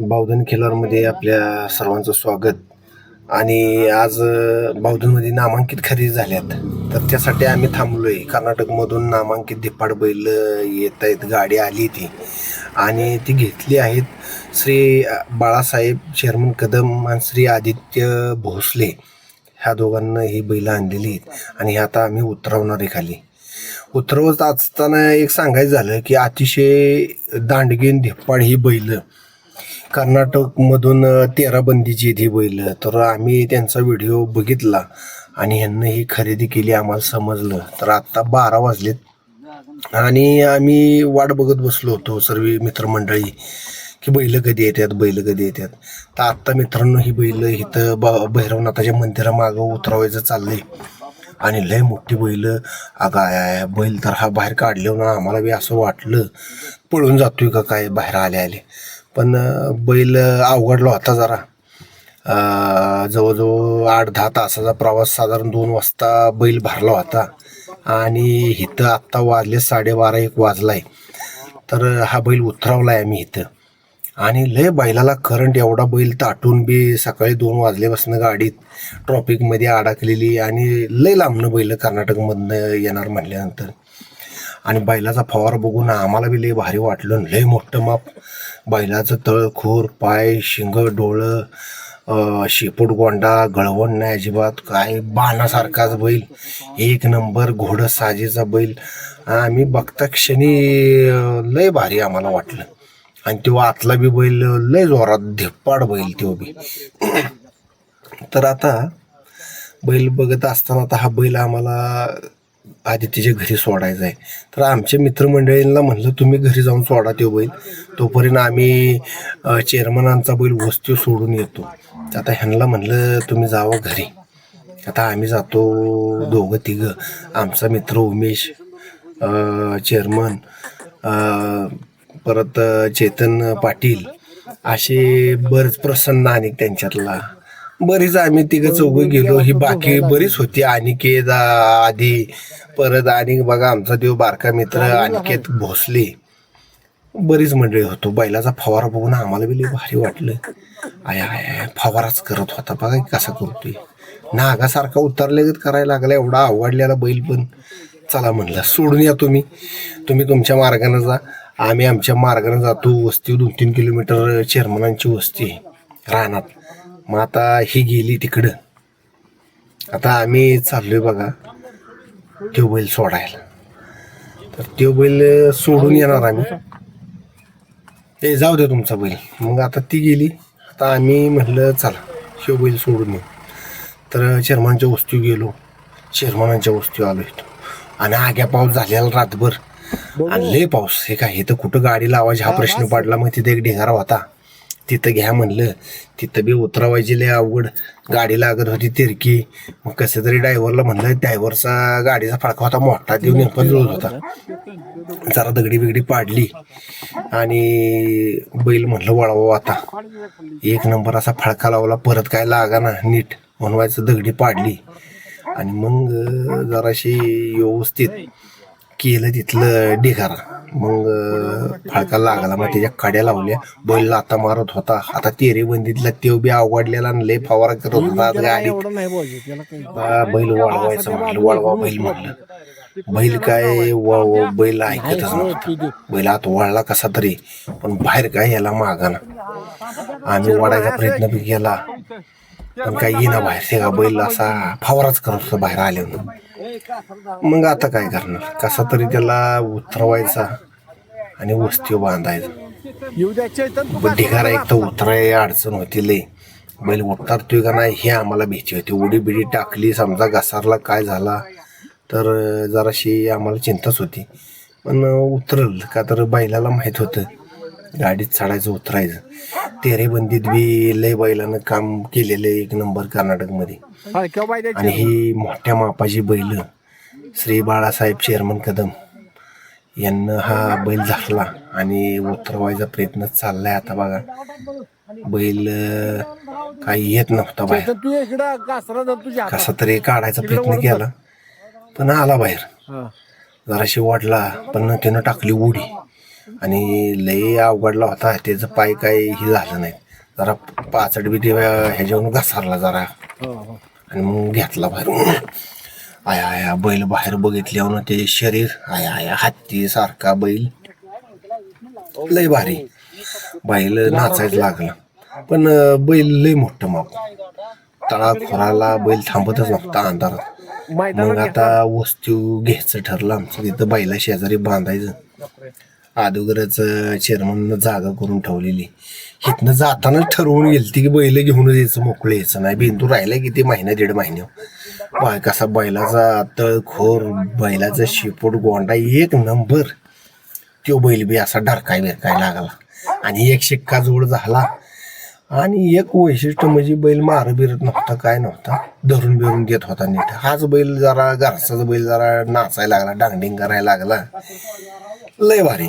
बावधन खेळामध्ये आपल्या सर्वांचं स्वागत. आणि आज बावधनमध्ये नामांकित खरेदी झाल्यात. तर त्यासाठी आम्ही थांबलो आहे कर्नाटकमधून नामांकित धिप्पाड बैल येत आहेत. गाडी आली ती. आणि ती घेतली आहेत श्री बाळासाहेब चेअरमन कदम आणि श्री आदित्य भोसले. ह्या दोघांना ही बैलं आणलेली आहेत. आणि हे आता आम्ही उतरवणार आहे खाली. उतरवत असताना एक सांगायचं झालं की अतिशय दांडगीन धिप्पाड ही बैलं कर्नाटकमधून तेरा बंदीची आहेत ही बैल. तर आम्ही त्यांचा व्हिडिओ बघितला आणि ह्यांना ही खरेदी केली आम्हाला समजलं. तर आत्ता बारा वाजलेत. आणि आम्ही वाट बघत बसलो होतो सर्व मित्रमंडळी की बैल कधी येतात बैल कधी येतात तर आत्ता मित्रांनो ही बैल इथं ब भैरवनाथाच्या मंदिरामागं उतरवायचं चाललंय. आणि लय मोठी बैल. अगा आय, बैल तर हा बाहेर काढले ना आम्हाला बी असं वाटलं पळून जातोय का काय बाहेर आले आले पण बैल अवघडला होता जरा. जवळजवळ आठ दहा तासाचा प्रवास साधारण दोन वाजता बैल भरला होता. आणि इथं आत्ता वाजले साडेबारा एक वाजलाय. तर हा बैल उतरवलाय आम्ही इथं. आणि लय बैलाला करंट एवढा बैल ताटून बी सकाळी दोन वाजल्यापासून गाडीत ट्रॉफिकमध्ये अडकलेली आणि लय लांबणं बैल कर्नाटकमधनं येणार म्हणल्यानंतर. आणि बैलाचा फवारा बघून आम्हाला बी लय भारी वाटलं लय मोठं माप. बैलाचं तळ खूर पाय शिंग डोळं शेपूट गोंडा गळवण नाही अजिबात. काय बाणासारखाच बैल. एक नंबर घोडं साजेचा बैल. आम्ही बघता क्षणी लय भारी आम्हाला वाटलं. आणि तो आतला बी बैल लय जोरात धिप्पाड बैल तो बी. तर आता बैल बघत असताना आता हा बैल आम्हाला आदित्यच्या घरी सोडायचं आहे. तर आमच्या मित्रमंडळींना म्हणलं तुम्ही घरी जाऊन सोडा तो बैल. तोपर्यंत आम्ही चेअरमनांचा बैल वस्तू सोडून येतो. आता ह्यांना म्हणलं तुम्ही जावं घरी. आता आम्ही जातो दोघं तिघं. आमचा मित्र उमेश चेअरमन परत चेतन पाटील. असे बरेच प्रसन्न आणि त्यांच्यातला बरीच आम्ही तिघं चौघं गेलो. ही बाकी बरीच होती. अनिकेत आ- आधी परत आणि बघा आमचा देव बारका मित्र अनिकेत भोसले. बरीच मंडळी होतो. बैलाचा फवारा बघून आम्हाला बी भारी वाटलं. आय आय आय फवाराच करत होता. बघा कसा करतोय. नागासारखा उतरलेगत करायला लागला. एवढा आवडलेला बैल पण. चला म्हणलं सोडून या तुम्ही. तुम्ही तुमच्या मार्गाने जा. आम्ही आमच्या मार्गाने जातो. वस्ती दोन तीन किलोमीटर चेअरमनांची वस्ती. आहे, रानात. मग आता ही गेली तिकडं. आता आम्ही चाललोय बघा त्यो बैल सोडायला. तर त्यो बैल सोडून येणार आम्ही. ते जाऊ दे तुमचा बैल. मग आता ती गेली. आता आम्ही म्हटलं चला ह्यो बैल सोडून येऊ. तर चेअरमनच्या वस्तू गेलो. चेअरमनांच्या वस्तू आलो इथं. आणि आग्या पाऊस झालेला रातभर. आणि लय पाऊस. हे काय इथं कुठं गाडी लावायची हा प्रश्न पडला. मग तिथे एक ढिगारा होता. तिथं घ्या म्हणलं. तिथं बी उतरावायची लय अवघड. गाडी लागत होती तिरकी. मग कसं तरी ड्रायव्हरला म्हणलं ड्रायव्हरचा गाडीचा फडका होता मोठा देऊन नेमका जुळत होता. जरा दगडी बिगडी पाडली. आणि बैल म्हणलं वळवा हो आता. एक नंबर असा फडका लावला परत काय लागा ना नीट म्हणवायचं दगडी पाडली. आणि मग जराशी व्यवस्थित केलं तिथलं ढिगारा. मग अं, फडका लागला. मग त्याच्या काड्या लावल्या. बैल आता मारत होता. आता तेरे बंदीतला तेव बी आवडलेला आणि लय फवारा करत होता. बा, बैल वळवायचं म्हटलं वळवा बैल म्हटलं बैल काय व- बैल ऐकतच नव्हता. बैल आत वळला कसा तरी. पण बाहेर काय याला मागाना. आम्ही वडायचा प्रयत्न बी केला. पण काय येईना बाहेर. ते का बैल असा फवाराच करत होता बाहेर आले मग आता काय करणार? कसा तरी त्याला उतरवायचा आणि वस्ती बांधायचा. येऊ ढिगारा एक तर उतराय अडचण होती लय बैल उतरतोय का नाही हे आम्हाला भीती होती. उडी बिडी टाकली समजा घसारला काय झाला तर जराशी आम्हाला चिंताच होती. पण उतरल. का तर बैलाला माहीत होतं. गाडीत चढायचं उतरायचं. तेरे बंदीत बी लय बैलानं काम केलेलं आहे एक नंबर कर्नाटकमध्ये. हलक्या आणि ही मोठ्या मापाची बैल श्री बाळासाहेब चेअरमन कदम यांना हा बैल झाला आणि उतरवायचा प्रयत्न चाललाय आता बघा. बैल अं, काही येत नव्हता बाहेर. चैतन तू इकडं कासरा जर तुझ्या हातात. कसा तरी काढायचा प्रयत्न केला पण आला बाहेर. हा. जराशी वाढला पण त्यानं टाकली उडी. आणि लय अवघडला होता. त्याचं पाय काही हे झालं नाही. जरा पाचड बिटी ह्याच्यावरून घसारला जरा. हो, हो. आणि मग घेतला बाहेर आया आया बैल बाहेर बघितल्यावर ते शरीर आया आया हत्ती सारखा बैल. लय भारी. बैल नाचायला लागला. पण बैल लय मोठं माप तळा खोराला बैल थांबतच नव्हता अंधारात. मग आता वस्तू घ्यायचं ठरलं आमचं. तिथं बैला शेजारी बांधायचं. अगोदरच चेअरमन जागा करून ठेवलेली. इथनं जाताना ठरवून गेलती की बैल घेऊन यायचं मोकळं यायचं. नाही बिंदू राहिला किती महिना दीड महिन्यावर बाय कसा बैलाचा तळखोर बैलाचा शेपूट गोंडा एक नंबर. तो बैल बी असा ढरकाय बिरकाय लागला. आणि एक शिक्का जोड झाला. आणि एक वैशिष्ट्य म्हणजे बैल मार बिरत नव्हता काय नव्हता. धरून बिरून देत होता नीट. हाच बैल जरा घरचाच बैल जरा नाचायला लागला डांगडिंग करायला लागला. लय भारी.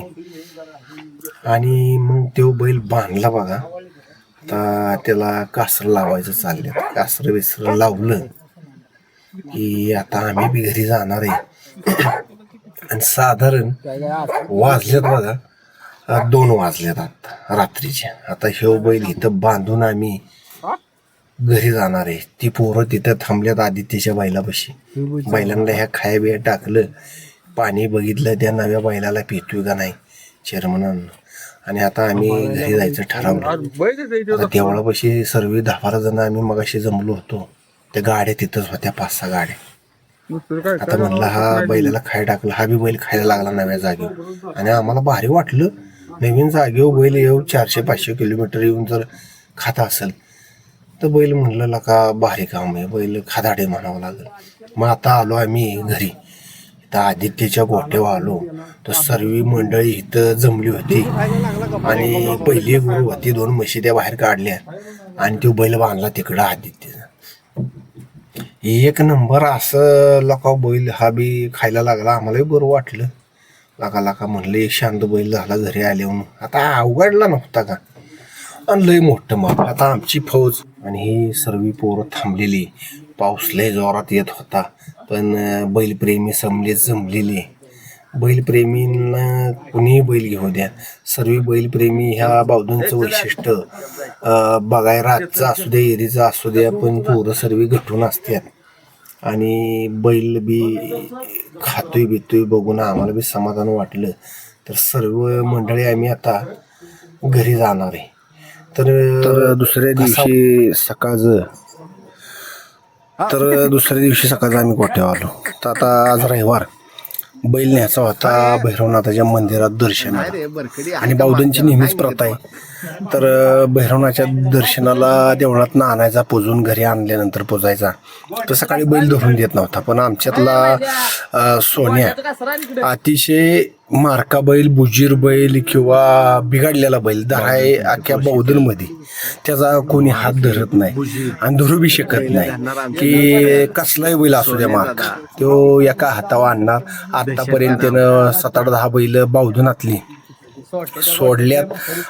आणि मग तो बैल बांधला बघा. आता त्याला कासर लावायचं चालले कासर बिसर लावलं की आता आम्ही बी घरी जाणार आहे. आणि साधारण. वाजलेत बघा. दोन वाजलेत आता रात्रीचे. आता ह्यो बैल इथं बांधून आम्ही घरी जाणार आहे. ती पोरं तिथं थांबल्यात आदित्यच्या बैलापाशी. बैलांना ह्या खाया बिया टाकलं. पाणी बघितलं त्या नव्या बैलाला पितोय का नाही? चेअरमनानं आणि आता आम्ही घरी जायचं ठरवलं. आता देवळापाशी सर्व दहा बारा जण आम्ही मगाशी जमलो होतो. त्या गाड्या तिथंच होत्या पाच सहा गाड्या. आता म्हणलं हा बैलाला खाय टाकलं हा बी बैल खायला लागला नव्या जागेवर आणि आम्हाला भारी वाटलं. नवीन जागेवर बैल येऊ चारशे पाचशे किलोमीटर येऊन जर खाता असेल तर बैल म्हणलं का भारी काम आहे. बैल खादाडे म्हणावं लागेल. मग आता आलो आम्ही घरी. तर आदित्यच्या गोट्यावर आलो तर सर्व मंडळी इथं जमली होती. आणि पहिली गुरु होती दोन म्हशी त्या बाहेर काढल्या. आणि तो बैल बांधला तिकडं आदित्यचा एक नंबर असं लका बैल हा बी खायला लागला. आम्हालाही बरं वाटलं. लाका लाका म्हणलं एक शांत बैल झाला घरी आले म्हणून. आता अवघडला नव्हता का? आणि लय मोठं मग आता आमची फौज आणि ही सर्व पोरं थांबलेली. पाऊस लय जोरात येत होता. पण बैलप्रेमी समले जमलेले बैलप्रेमींना कुणीही बैल घेऊ द्या सर्व बैलप्रेमी ह्या बावधूंचं वैशिष्ट्य बघाय रातचं असू द्या एरीचं असू द्या पण पोरं सर्व घटून असतात आणि बैल बी खातोय बितोय बघून आम्हाला बी समाधान वाटलं. तर सर्व मंडळी आम्ही आता घरी जाणार आहे. तर दुसऱ्या दिवशी सकाळचं तर दुसऱ्या दिवशी सकाळचं आम्ही गोठ्यावर आलो. तर आता आज रविवार. बैल न्यायचा होता भैरवनाथाच्या मंदिरात दर्शनाला आणि बावधनची नेहमीच प्रथा आहे. तर भैरवनाथच्या दर्शनाला देवळात आणायचा पोजून घरी आणल्यानंतर पोजायचा. तर सकाळी बैल धरून देत नव्हता. पण आमच्यातला सोन्या अतिशय मारका बैल बुजीर बैल किंवा बिघडलेला बैल धराय अख्ख्या बौद्धमध्ये त्याचा कोणी हात धरत नाही आणि धरू बी शकत नाही. की कसलाही बैल असू द्या मारका. तो एका हातावर आणणार. आतापर्यंत त्यानं सात आठ दहा बैल बौद्धनातली सोडल्यात.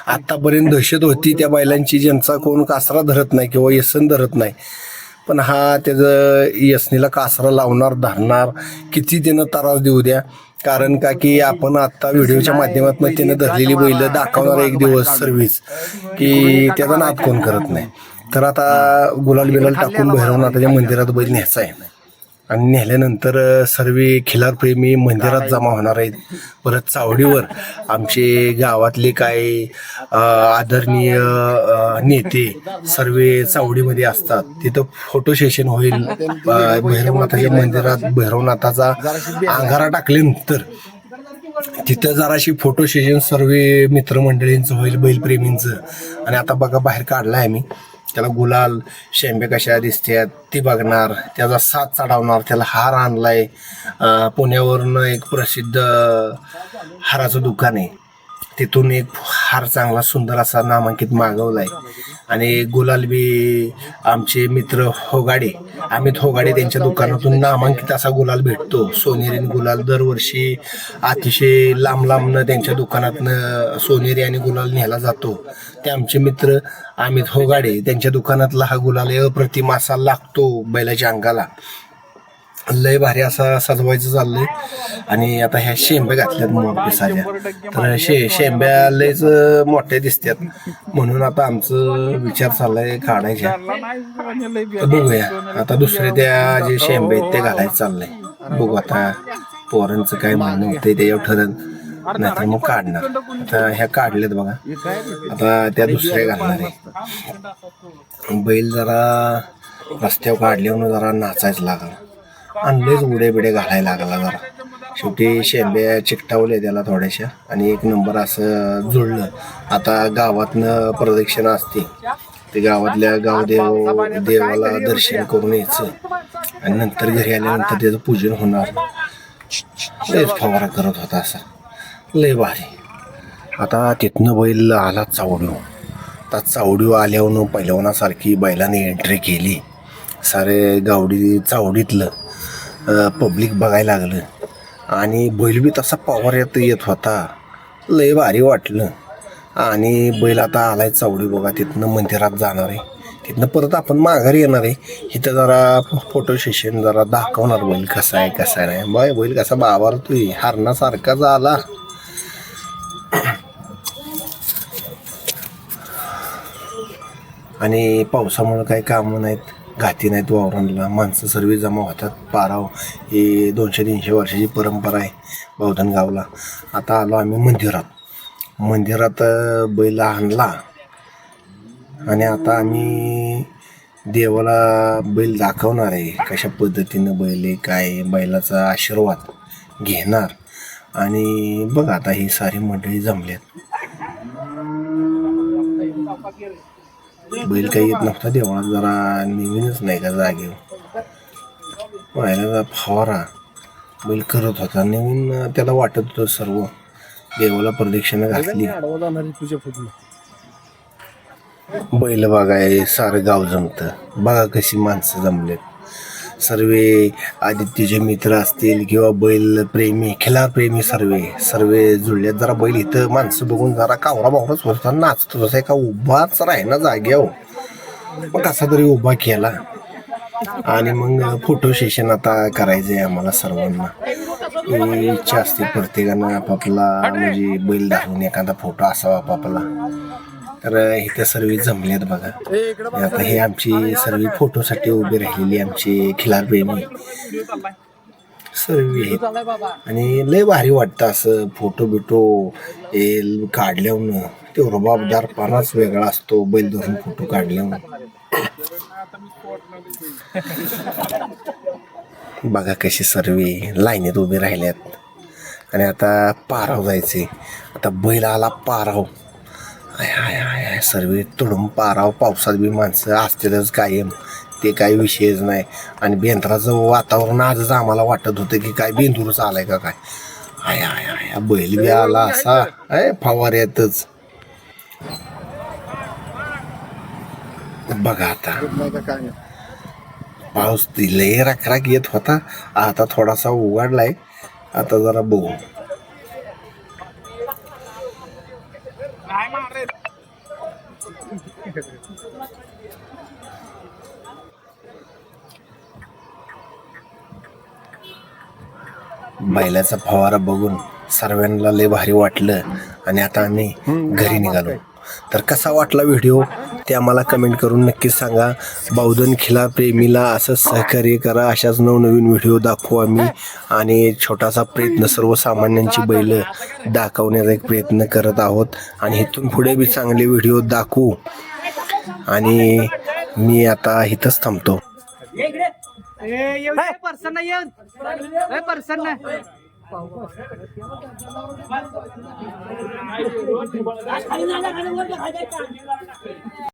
आतापर्यंत दहशत होती त्या बैलांची. ज्यांचा कोण कासरा धरत नाही किंवा यसन धरत नाही. पण हा त्याचं यसनीला कासरा लावणार धरणार. किती त्यानं त्रास देऊ द्या. कारण का की आपण आता व्हिडिओच्या माध्यमातून त्यानं धरलेली बैल दाखवणार एक दिवस सर्व्हिस की त्याचा नाद कोण करत नाही. तर आता गुलाल बिलाल टाकून भैरवनाथाच्या मंदिरात बैल न्यायचा आहे. आणि नेल्यानंतर सर्व खिलारप्रेमी मंदिरात जमा होणार आहेत. परत चावडीवर आमचे गावातले काही आदरणीय नेते सर्व चावडीमध्ये असतात. तिथं फोटो सेशन होईल. भैरवनाथाच्या मंदिरात भैरवनाथाचा अंगारा टाकल्यानंतर तिथं जराशी फोटो सेशन सर्व मित्रमंडळींचं होईल बैलप्रेमींचं. आणि आता बघा बाहेर काढलाय आम्ही. त्याला गुलाल शेंबे कशा दिसतात ती बघणार त्याचा साथ चढवणार त्याला हार आणलाय. अं, पुण्यावरनं एक प्रसिद्ध हाराचं दुकान आहे. तिथून एक फार चांगला सुंदर असा नामांकित मागवलाय. आणि गुलाल बी आमचे मित्र होगाडे अमित होगाडे त्यांच्या दुकानातून नामांकित असा गुलाल भेटतो. सोनेरी गुलाल दरवर्षी अतिशय लांब लांबनं त्यांच्या दुकानातनं सोनेरी आणि गुलाल न्यायला जातो. ते आमचे मित्र अमित होगाडे त्यांच्या दुकानातला हा गुलाल अप्रतिम असा लागतो बैलाच्या अंगाला. लय भारी असा सजवायचं चाललंय. आणि आता ह्या शेंब्या घातल्यात मोठ्या पिसाच्या. तर शे शेंब्या लयच मोठ्या दिसतात म्हणून आता आमचं विचार चाललाय काढायच्या तर बघूया. आता दुसरे त्या जे शेंबे आहेत ते घालायचं चाललंय. बघू आता पोरांचं काय म्हणणं होतंय त्याच्यावर ठरल. नाहीतर मग काढणार. आता ह्या काढल्यात बघा. आता त्या दुसऱ्या घालणार आहे. बैल जरा रस्त्यावर काढल्यावर जरा नाचायचं लागला. आणलेच उडे बिडे घालायला लागला जरा. शेवटी शेंब्या चिकटावले त्याला थोड्याशा आणि एक नंबर असं जुळलं. आता गावातनं प्रदक्षिणा असते. ते गावातल्या गावदेव देवाला दर्शन करून यायचं. आणि नंतर घरी आल्यानंतर त्याचं पूजन होणार. लयच फवारा करत होता असा. लय भारी. आता तिथनं बैल आला चावडू आता चावडीव आल्यावर पहिलवानासारखी बैलाने एंट्री केली. सारे गावडी चावडीतलं. पब्लिक बघायला लागलं. आणि बैल बी तसा पॉवर येत येत होता. लय भारी वाटलं. आणि बैल आता आलाय चावडी बघा तिथनं मंदिरात जाणार आहे. तिथनं परत आपण माघारी येणार आहे. इथं जरा फोटो सेशन जरा दाखवणार बैल कसा आहे कसा नाही. बाय बैल कसा बाबारतोय हरणासारखा झाला. आणि पावसामुळे काही कामं नाहीत. घाती नाहीत वावरांना माणसं सर्व जमा होतात. पाराव ही दोनशे तीनशे वर्षाची परंपरा आहे बौधन गावला. आता आलो आम्ही मंदिरात. मंदिरात बैल आणला. आणि आता आम्ही देवाला बैल दाखवणार आहे. कशा पद्धतीनं बैल आहे काय बैलाचा आशीर्वाद घेणार. आणि बघ आता ही सारी मंडळी जमल्यात बैल काही येत नव्हता देवळात जरा नवीनच नाही का जागेवर व्हायला फवारा. बैल करत होता नवीन त्याला वाटत होतं सर्व. देवाला प्रदक्षिणा घातली. आहे बैल बघाय सारं गाव जमतं. बघा कशी माणसं जमलेत. सर्वे आदित्यचे मित्र असतील किंवा बैल प्रेमी खिलार प्रेमी सर्वे सर्वे जुळलेत जरा बैल इथं माणसं बघून जरा कावरा बावराच होता नाचतो. तसा एका उभाच राही ना जाग्यावर हो. मग कसा तरी उभा केला. आणि मग फोटो सेशन आता करायचं आहे आम्हाला सर्वांना. इच्छा असते प्रत्येकानं आपापला म्हणजे बैल दाखवून एखादा फोटो असावा आपापला. तर इथे सर्व जमलेत बघा. आता हे आमची सर्व फोटोसाठी उभी राहिलेली आमची खिलार प्रेमी सर्व आहेत. आणि लय भारी वाटतं असं फोटो बिटो हे काढल्यावर तो रुबाबदारपणाच वेगळा असतो बैल धरून फोटो काढल्यावर बघा कशी सर्व लाईनीत उभे राहिल्यात. आणि आता पाराव जायचे आता बैल आला पाराव. आय आय आय आय सर्व तुडून पाराव पावसात बी माणसं असतीलच कायम. ते काही विषयच नाही. आणि बेंद्राचं वातावरण आजच आम्हाला वाटत होतं की काय बेंदूरच आलाय का काय? आय आय आय बैल बी आला असा. आहे फवाऱ्यातच बघा आता. काय पाऊस लय रखराक येत होता. आता थोडासा उघडलाय. आता जरा बघू. बैलाचा फवारा बघून सर्वांना लय भारी वाटलं आणि आता आम्ही घरी निघालो. तर कसा वाटला व्हिडिओ? ते आम्हाला कमेंट करून नक्कीच सांगा. बौद्धन खिला प्रेमीला असं सहकार्य करा. अशाच नवनवीन व्हिडिओ दाखवू आम्ही. आणि छोटासा प्रयत्न सर्वसामान्यांची बैल दाखवण्याचा एक प्रयत्न करत आहोत. आणि इथून पुढे बी चांगले व्हिडिओ दाखवू. आणि मी आता इथंच थांबतो. पर्सन येऊन. पर्सन